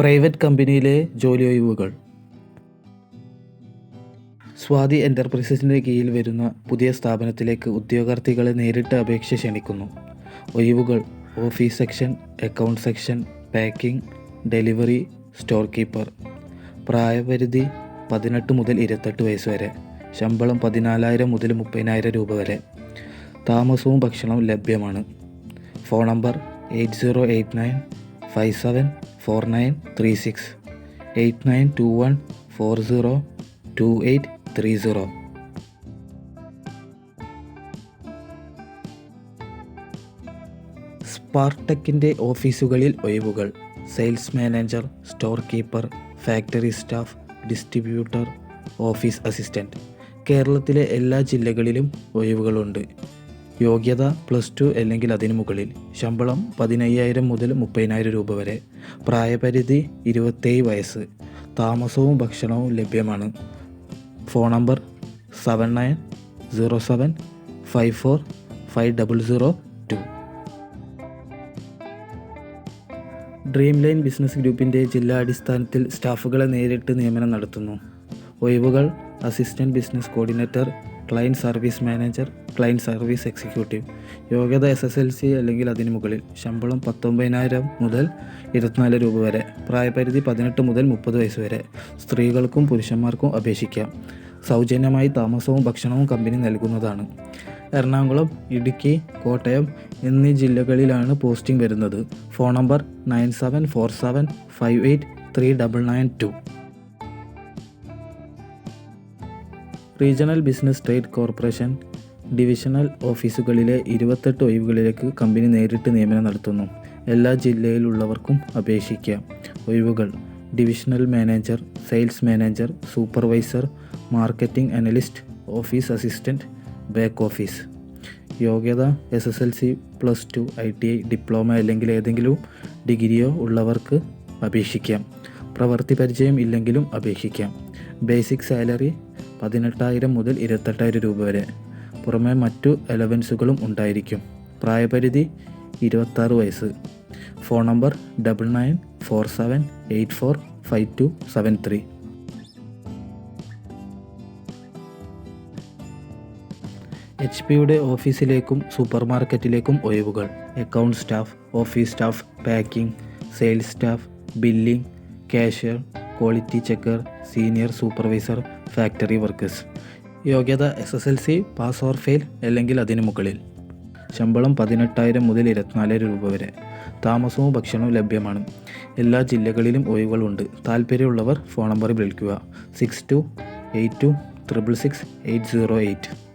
Private കമ്പനിയിലെ ജോലി ഒഴിവുകൾ. സ്വാതി എന്റർപ്രൈസസിന്റെ കീഴിൽ വരുന്ന പുതിയ സ്ഥാപനത്തിലേക്ക് ഉദ്യോഗാർത്ഥികളെ നേരിട്ട് അപേക്ഷ ക്ഷണിക്കുന്നു. ഒഴിവുകൾ office section account section packing delivery store keeper. പ്രായപരിധി പതിനെട്ട് മുതൽ ഇരുപത്തെട്ട് വയസ്സ് വരെ. ശമ്പളം പതിനാലായിരം മുതൽ മുപ്പതിനായിരം രൂപ വരെ. താമസവും ഭക്ഷണവും ലഭ്യമാണ്. Phone number eight zero eight nine five seven four nine three six eight nine two one four zero two eight three zero സ്പാർടെക്കിന്റെ ഓഫീസുകളിൽ ഒഴിവുകൾ. Sales manager store keeper factory staff distributor office assistant കേരളത്തിലെ എല്ലാ ജില്ലകളിലും ഒഴിവുകളുണ്ട്. യോഗ്യത plus two അല്ലെങ്കിൽ അതിനു മുകളിൽ. ശമ്പളം പതിനയ്യായിരം മുതൽ മുപ്പതിനായിരം രൂപ വരെ. പ്രായപരിധി ഇരുപത്തേഴ് വയസ്സ്. താമസവും ഭക്ഷണവും ലഭ്യമാണ്. Phone number seven nine zero seven five four five double zero two dream line business ഗ്രൂപ്പിന്റെ ജില്ലാ അടിസ്ഥാനത്തിൽ സ്റ്റാഫുകളെ നേരിട്ട് നിയമനം നടത്തുന്നു. ഒഴിവുകൾ assistant business coordinator client service manager client service executive യോഗ്യത എസ് എസ് എൽ സി അല്ലെങ്കിൽ അതിന് മുകളിൽ ശമ്പളം പത്തൊമ്പതിനായിരം മുതൽ ഇരുപത്തിനാല് രൂപ വരെ പ്രായപരിധി പതിനെട്ട് മുതൽ മുപ്പത് വയസ്സ് വരെ സ്ത്രീകൾക്കും പുരുഷന്മാർക്കും അപേക്ഷിക്കാം. സൗജന്യമായി താമസവും ഭക്ഷണവും കമ്പനി നൽകുന്നതാണ്. എറണാകുളം ഇടുക്കി കോട്ടയം എന്നീ ജില്ലകളിലാണ് പോസ്റ്റിംഗ് വരുന്നത്. Phone number nine seven four seven five eight three double nine two regional business trade corporation divisional ഓഫീസുകളിലെ ഇരുപത്തെട്ട് ഒഴിവുകളിലേക്ക് കമ്പനി നേരിട്ട് നിയമനം നടത്തുന്നു. എല്ലാ ജില്ലയിലുള്ളവർക്കും അപേക്ഷിക്കാം. ഒഴിവുകൾ. Divisional manager sales manager supervisor marketing analyst office assistant back office യോഗ്യത S S L C plus two I T I diploma അല്ലെങ്കിൽ ഏതെങ്കിലും ഡിഗ്രിയോ ഉള്ളവർക്ക് അപേക്ഷിക്കാം. പ്രവൃത്തി പരിചയം ഇല്ലെങ്കിലും അപേക്ഷിക്കാം. ബേസിക് സാലറി പതിനെട്ടായിരം മുതൽ ഇരുപത്തെട്ടായിരം രൂപ വരെ. പുറമേ മറ്റു അലവൻസുകളും ഉണ്ടായിരിക്കും. പ്രായപരിധി ഇരുപത്താറ് വയസ്സ്. Phone number double nine four seven eight four five two seven three H പിയുടെ ഓഫീസിലേക്കും സൂപ്പർ മാർക്കറ്റിലേക്കും ഒഴിവുകൾ. Account staff office staff packing sales staff billing cashier quality checker senior supervisor factory workers യോഗ്യത S S L C pass or fail അല്ലെങ്കിൽ അതിനു മുകളിൽ. ശമ്പളം പതിനെട്ടായിരം മുതൽ ഇരുപത്തിനാലായിരം രൂപ വരെ. താമസവും ഭക്ഷണവും ലഭ്യമാണ്. എല്ലാ ജില്ലകളിലും ഒഴിവുകളുണ്ട് താല്പര്യമുള്ളവർ ഫോൺ നമ്പറിൽ വിളിക്കുക. Six two eight two triple six eight zero eight